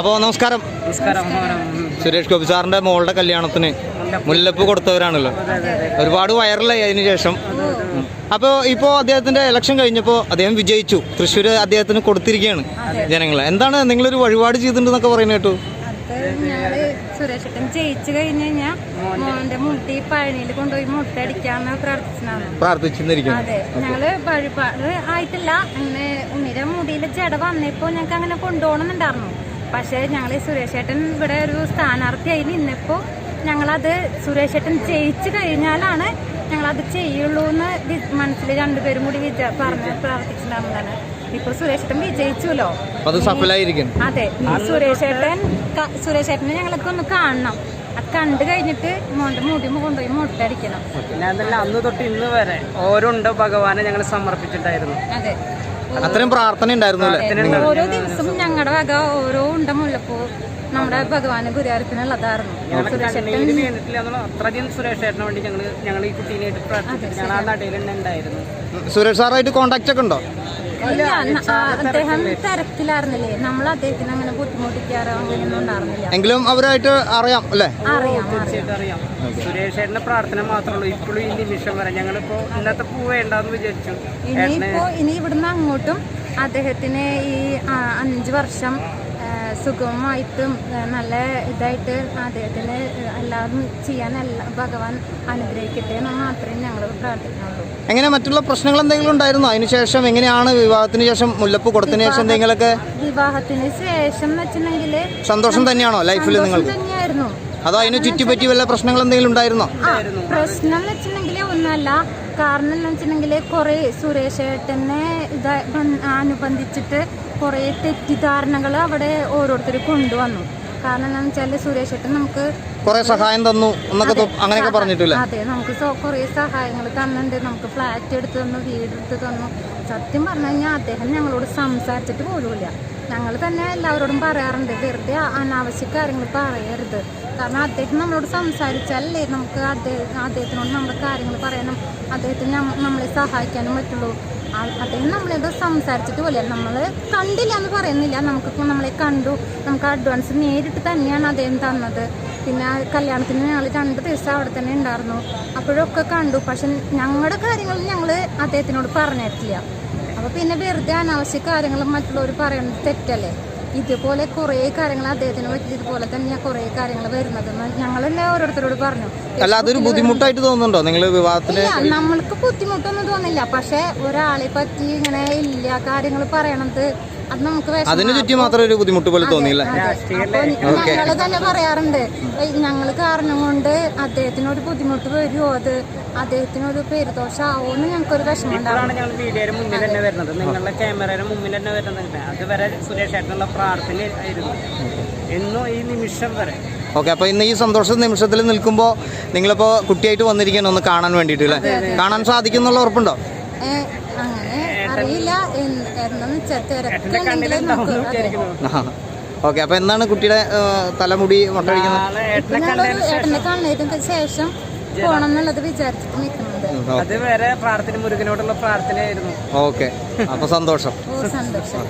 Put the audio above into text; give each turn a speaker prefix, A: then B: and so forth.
A: അപ്പോൾ നമസ്കാരം.
B: നമസ്കാരം
A: സുരേഷ് ഗോപി സാറിന്റെ മോളുടെ കല്യാണത്തിന് മുല്ലപ്പ്. കൊടുത്തവരാണല്ലോ. ഒരുപാട് വൈറലായി അതിന് ശേഷം. അപ്പോൾ ഇപ്പോൾ അദ്ദേഹത്തിന്റെ ഇലക്ഷൻ കഴിഞ്ഞപ്പോൾ അദ്ദേഹം വിജയിച്ചു. തൃശ്ശൂർ അദ്ദേഹത്തിന് കൊടുത്തിരിക്കുകയാണ് ജനങ്ങളെ. എന്താണ് നിങ്ങളൊരു വഴിപാട് ചെയ്തിട്ടുണ്ടെന്നൊക്കെ പറയുന്നത് കേട്ടു.
C: ജയിച്ചു കഴിഞ്ഞു കഴിഞ്ഞാൽ മോന്റെ മുട്ടി പഴനിയിൽ കൊണ്ടുപോയി മുട്ട അടിക്കാന്ന് പ്രാർത്ഥിച്ചതാണ്
A: പ്രാർത്ഥിച്ചിരിക്കുന്നു
C: അതെ ഞങ്ങൾ വഴിപാട് ആയിട്ടില്ല. അങ്ങനെ ഉണ്ണിയുടെ മുടിയിലെ ജട വന്നപ്പോ ഞങ്ങൾക്ക് അങ്ങനെ കൊണ്ടുപോകണമെന്നുണ്ടായിരുന്നു പക്ഷെ ഞങ്ങൾ സുരേഷേട്ടൻ ഇവിടെ ഒരു സ്ഥാനാർത്ഥിയായി നിന്നപ്പോ ഞങ്ങളത് സുരേഷേട്ടൻ ജയിച്ചു കഴിഞ്ഞാലാണ് ഞങ്ങളത് ചെയ്യുള്ളൂ എന്ന് മനസ്സിൽ രണ്ടുപേരും കൂടി വിചാ പറഞ്ഞ് പ്രാർത്ഥിച്ചിട്ടുണ്ടാകുന്നതാണ് ഇപ്പൊ സുരേഷേട്ടൻ വിജയിച്ചുല്ലോ.
A: അത് സഫലമായിരിക്കുന്നു
C: അതെ സുരേഷേട്ടൻ സുരേഷേട്ടനെ ഞങ്ങൾക്ക് ഒന്ന് കാണണം. അത് കണ്ടു കഴിഞ്ഞിട്ട് മോന്റെ മുടി കൊണ്ടുപോയി മുട്ടടിക്കണം
B: പിന്നെ അതല്ല അന്ന് തൊട്ട് ഇന്ന് വരെ ഓരോ ഭഗവാനെ ഞങ്ങൾ സമർപ്പിച്ചിട്ടായിരുന്നു
C: അതെ.
A: അത്രയും പ്രാർത്ഥന ഉണ്ടായിരുന്നു അല്ലേ?
C: ഓരോ ദിവസവും ഞങ്ങളുടെ വക ഓരോ ഉണ്ട മുല്ലപ്പൂ നമ്മുടെ ഭഗവാന്
B: അത്രയധികം സുരേഷ് ചേട്ടന് വേണ്ടി ഞങ്ങൾ ഞങ്ങൾ ഈ കുട്ടീനായിട്ട് പ്രാർത്ഥിച്ചു ഞങ്ങൾ ആ നടയിൽ
A: സുരേഷ് സാറായിട്ട് കോണ്ടാക്ട് ഒക്കെ ഉണ്ടോ?
C: ഇല്ല ന- ആ, അദ്ദേഹം തിരക്കിലായിരുന്നില്ലേ? നമ്മൾ അദ്ദേഹത്തിന് അങ്ങനെ ബുദ്ധിമുട്ടിക്കാറോ അങ്ങനെയൊന്നും ഉണ്ടായിരുന്നില്ല.
A: എങ്കിലും അവരായിട്ട് അറിയാം അല്ലേ?
C: അറിയാം
B: തീർച്ചയായിട്ടും അറിയാം. സുരേഷ് ചേട്ടന്റെ പ്രാർത്ഥന മാത്രമേ ഉള്ളൂ. ഇപ്പോഴും ഈ നിമിഷം വരെ ഞങ്ങളിപ്പോ ഇന്നത്തെ പൂ വേണ്ടെന്ന് വിചാരിച്ചു.
C: ഇനിയിപ്പോ ഇനി ഇവിടുന്ന് അങ്ങോട്ടും അദ്ദേഹത്തിന് ഈ അഞ്ചു വർഷം സുഗമമായിട്ടും ആ, നല്ല ഇതായിട്ട് അദ്ദേഹത്തിന് എല്ലാവരും ചെയ്യാൻ എല്ലാം ഭഗവാൻ അനുഗ്രഹിക്കട്ടെ എന്ന് മാത്രമേ ഞങ്ങൾ പ്രാർത്ഥിക്കുന്നുള്ളൂ.
A: എങ്ങനെ? മറ്റുള്ള പ്രശ്നങ്ങൾ എന്തെങ്കിലും ഉണ്ടായിരുന്നോ? അതിനുശേഷം എങ്ങനെയാണ് വിവാഹത്തിന് ശേഷം മുല്ലപ്പ് കൊടുത്തതിന് ശേഷം എന്തെങ്കിലുമൊക്കെ
C: വിവാഹത്തിന് ശേഷം വെച്ചിട്ടുണ്ടെങ്കിൽ
A: സന്തോഷം തന്നെയാണോ ലൈഫിൽ നിങ്ങൾ
C: തന്നെയായിരുന്നു.
A: അതോ അതിന് ചുറ്റിപ്പറ്റി വല്ല പ്രശ്നങ്ങൾ എന്തെങ്കിലും ഉണ്ടായിരുന്നോ?
C: പ്രശ്നം എന്ന് വെച്ചിട്ടുണ്ടെങ്കിൽ ഒന്നല്ല കാരണം എന്ന് വെച്ചിട്ടുണ്ടെങ്കിൽ കുറെ സുരേഷ് ഏട്ടനെ ഇത് ബന്ധ- അനുബന്ധിച്ചിട്ട് കുറെ തെറ്റിദ്ധാരണകൾ അവിടെ ഓരോരുത്തർ കൊണ്ടുവന്നു. കാരണം എന്താണെന്ന് വെച്ചാൽ സുരേഷ് ഏട്ടൻ നമുക്ക്
A: കുറേ സഹായം തന്നു എന്നൊക്കെ അങ്ങനെയൊക്കെ പറഞ്ഞിട്ടില്ല
C: അതെ നമുക്ക് കുറേ സഹായങ്ങൾ തന്നിട്ടുണ്ട്. നമുക്ക് ഫ്ലാറ്റ് എടുത്ത് തന്നു വീട് എടുത്ത് തന്നു. സത്യം പറഞ്ഞു കഴിഞ്ഞാൽ അദ്ദേഹം ഞങ്ങളോട് സംസാരിച്ചിട്ട് പോലുമില്ല. ഞങ്ങൾ തന്നെ എല്ലാവരോടും പറയാറുണ്ട് വെറുതെ അനാവശ്യ കാര്യങ്ങൾ പറയരുത്. കാരണം അദ്ദേഹം നമ്മളോട് സംസാരിച്ചാലല്ലേ നമുക്ക് അദ്ദേഹം അദ്ദേഹത്തിനോട് നമ്മുടെ കാര്യങ്ങൾ പറയാനും അദ്ദേഹത്തിന് നമ്മളെ സഹായിക്കാനും പറ്റുള്ളൂ. അദ്ദേഹം നമ്മളോട് സംസാരിച്ചിട്ട് പോലെ നമ്മൾ കണ്ടില്ല എന്ന് പറയുന്നില്ല. നമുക്കിപ്പോൾ നമ്മളെ കണ്ടു. നമുക്ക് അഡ്വാൻസ് നേരിട്ട് തന്നെയാണ് അദ്ദേഹം തന്നത്. പിന്നെ കല്യാണത്തിന് ഞങ്ങൾ രണ്ട് ദിവസം അവിടെ തന്നെ ഉണ്ടായിരുന്നു. അപ്പോഴൊക്കെ കണ്ടു. പക്ഷെ ഞങ്ങളുടെ കാര്യങ്ങൾ ഞങ്ങൾ അദ്ദേഹത്തിനോട് പറഞ്ഞിട്ടില്ല. അപ്പോൾ പിന്നെ വെറുതെ അനാവശ്യ കാര്യങ്ങൾ മറ്റുള്ളവർ പറയുന്നത് തെറ്റല്ലേ? ഇതുപോലെ കുറേ കാര്യങ്ങൾ അദ്ദേഹത്തിന് പറ്റി ഇതുപോലെ തന്നെ കുറേ കാര്യങ്ങൾ വരുന്നത്. ഞങ്ങൾ തന്നെ ഓരോരുത്തരോട് പറഞ്ഞു.
A: അല്ല അതൊരു ബുദ്ധിമുട്ടായിട്ട് തോന്നുന്നുണ്ടോ? നിങ്ങൾ വിവാഹത്തിന്
C: നമ്മൾക്ക് ബുദ്ധിമുട്ടൊന്നും തോന്നില്ല. പക്ഷെ ഒരാളെ പറ്റി ഇങ്ങനെ ഇല്ല കാര്യങ്ങൾ പറയണത്
A: അതിന് ചുറ്റി മാത്രം ഒരു ബുദ്ധിമുട്ട് പോലെ തോന്നിയില്ല.
C: ഞങ്ങൾ തന്നെ പറയാറുണ്ട് ഞങ്ങൾ കാരണം കൊണ്ട് അദ്ദേഹത്തിനൊരു ബുദ്ധിമുട്ട് വരുമോ? അത് അദ്ദേഹത്തിനൊരു എന്ന് ഞങ്ങൾക്കൊരു വിഷമം
B: ഇപ്പോഴാണ് ഞങ്ങൾ വീഡിയോയുടെ മുന്നിൽ തന്നെ വരുന്നത്. നിങ്ങളുടെ ക്യാമറയുടെ മുന്നിൽ തന്നെ വരുന്നത് അതുവരെ സുരേഷ് ചേട്ടനുള്ള പ്രാർത്ഥന ആയിരുന്നു. എന്നും ഈ നിമിഷം വരെ.
A: ഓക്കെ അപ്പോൾ ഇന്ന് ഈ സന്തോഷ നിമിഷത്തിൽ നിൽക്കുമ്പോൾ നിങ്ങളിപ്പോൾ കുട്ടിയായിട്ട് വന്നിരിക്കണം? ഒന്ന് കാണാൻ വേണ്ടിയിട്ട് അല്ലേ? കാണാൻ സാധിക്കുന്നുള്ള ഉറപ്പുണ്ടോ?
C: അങ്ങനെ അറിയില്ല.
A: ഓക്കെ അപ്പൊ എന്താണ് കുട്ടിയുടെ തലമുടി
C: കാണുന്നതിന് ശേഷം. പോണം എന്നുള്ളത് വിചാരിച്ചിട്ട്
B: പ്രാർത്ഥന മുരുകനോടുള്ള പ്രാർത്ഥനയായിരുന്നു.
A: ഓക്കെ അപ്പൊ സന്തോഷം.
C: ഓ സന്തോഷം.